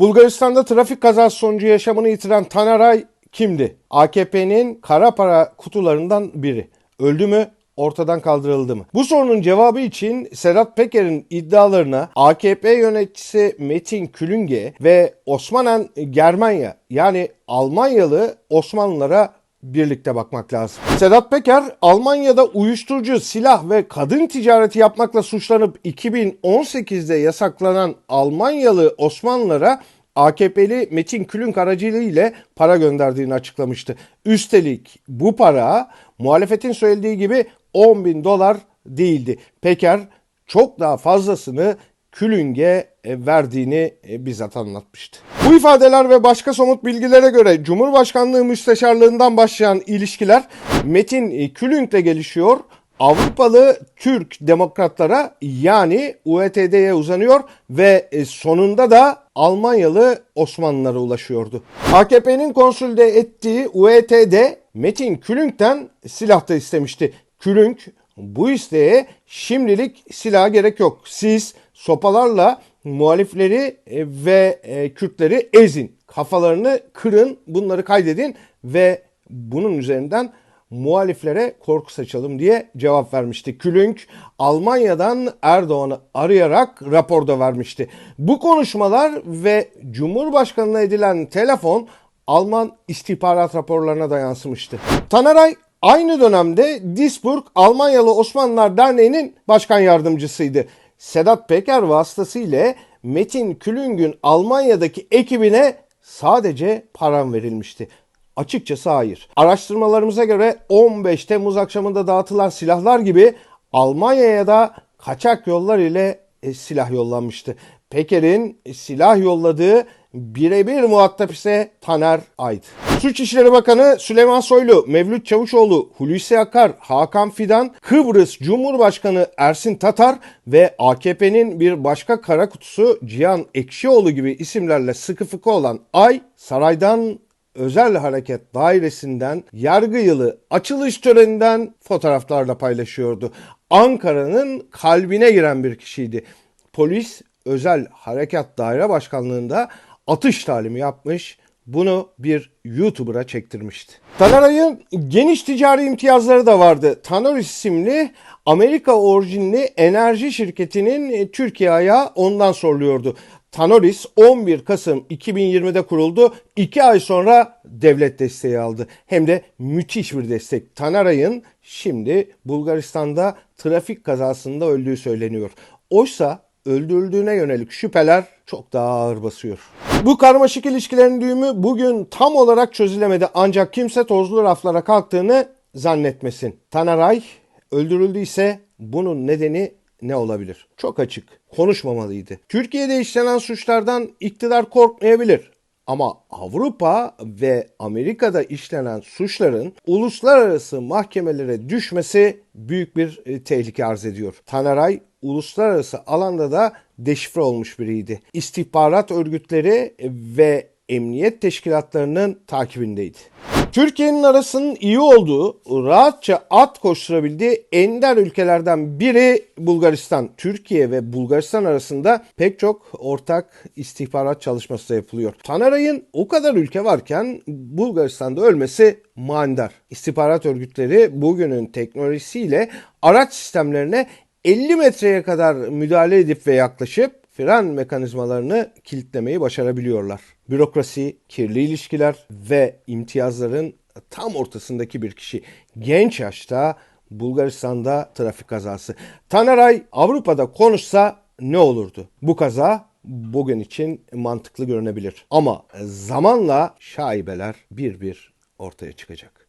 Bulgaristan'da trafik kazası sonucu yaşamını yitiren Tanaray kimdi? AKP'nin kara para kutularından biri. Öldü mü? Ortadan kaldırıldı mı? Bu sorunun cevabı için Sedat Peker'in iddialarına AKP yöneticisi Metin Külünge ve Osmanen Germanya yani Almanyalı Osmanlılara birlikte bakmak lazım. Sedat Peker Almanya'da uyuşturucu, silah ve kadın ticareti yapmakla suçlanıp 2018'de yasaklanan Almanyalı Osmanlılara AKP'li Metin Külünk aracılığı ile para gönderdiğini açıklamıştı. Üstelik bu para muhalefetin söylediği gibi 10 bin dolar değildi. Peker çok daha fazlasını Külüng'e e, verdiğini e, bizzat anlatmıştı. Bu ifadeler ve başka somut bilgilere göre Cumhurbaşkanlığı Müsteşarlığından başlayan ilişkiler Metin e, Külüng'le gelişiyor. Avrupalı Türk demokratlara yani UETD'ye uzanıyor ve sonunda da Almanyalı Osmanlılara ulaşıyordu. AKP'nin konsülde ettiği UETD Metin Külüng'den silah da istemişti. Külünk bu isteğe şimdilik silah gerek yok. Siz sopalarla muhalifleri e, ve e, Kürtleri ezin. Kafalarını kırın, bunları kaydedin ve bunun üzerinden muhaliflere korku saçalım diye cevap vermişti. Külünk Almanya'dan Erdoğan'ı arayarak raporda vermişti. Bu konuşmalar ve Cumhurbaşkanı'na edilen telefon Alman istihbarat raporlarına da yansımıştı. Tanaray aynı dönemde Duisburg Almanyalı Osmanlılar Derneği'nin başkan yardımcısıydı. Sedat Peker vasıtasıyla Metin Külüng'ün Almanya'daki ekibine sadece param verilmişti. Açıkçası hayır. Araştırmalarımıza göre 15 Temmuz akşamında dağıtılan silahlar gibi Almanya'ya da kaçak yollar ile e, silah yollanmıştı. Peker'in silah yolladığı birebir muhatap ise Taner Ayd. Suç İşleri Bakanı Süleyman Soylu, Mevlüt Çavuşoğlu, Hulusi Akar, Hakan Fidan, Kıbrıs Cumhurbaşkanı Ersin Tatar ve AKP'nin bir başka kara kutusu Cihan Ekşioğlu gibi isimlerle sıkı fıkı olan Ay, saraydan Özel Hareket Dairesi'nden yargı yılı açılış töreninden fotoğraflarla paylaşıyordu. Ankara'nın kalbine giren bir kişiydi. Polis Özel Harekat Daire Başkanlığı'nda atış talimi yapmış. Bunu bir YouTuber'a çektirmişti. Tanaray'ın geniş ticari imtiyazları da vardı. Tanaris isimli Amerika orijinli enerji şirketinin Türkiye ayağı ondan soruluyordu. Tanoris 11 Kasım 2020'de kuruldu. 2 ay sonra devlet desteği aldı. Hem de müthiş bir destek. Tanaray'ın şimdi Bulgaristan'da trafik kazasında öldüğü söyleniyor. Oysa öldürüldüğüne yönelik şüpheler çok daha ağır basıyor. Bu karmaşık ilişkilerin düğümü bugün tam olarak çözülemedi ancak kimse tozlu raflara kalktığını zannetmesin. Tanaray öldürüldüyse bunun nedeni ne olabilir? Çok açık. Konuşmamalıydı. Türkiye'de işlenen suçlardan iktidar korkmayabilir. Ama Avrupa ve Amerika'da işlenen suçların uluslararası mahkemelere düşmesi büyük bir e, tehlike arz ediyor. Tanaray uluslararası alanda da deşifre olmuş biriydi. İstihbarat örgütleri ve emniyet teşkilatlarının takibindeydi. Türkiye'nin arasının iyi olduğu, rahatça at koşturabildiği ender ülkelerden biri Bulgaristan. Türkiye ve Bulgaristan arasında pek çok ortak istihbarat çalışması da yapılıyor. Tanaray'ın o kadar ülke varken Bulgaristan'da ölmesi manidar. İstihbarat örgütleri bugünün teknolojisiyle araç sistemlerine 50 metreye kadar müdahale edip ve yaklaşıp fren mekanizmalarını kilitlemeyi başarabiliyorlar. Bürokrasi, kirli ilişkiler ve imtiyazların tam ortasındaki bir kişi. Genç yaşta Bulgaristan'da trafik kazası. Tanaray Avrupa'da konuşsa ne olurdu? Bu kaza bugün için mantıklı görünebilir. Ama zamanla şaibeler bir bir ortaya çıkacak.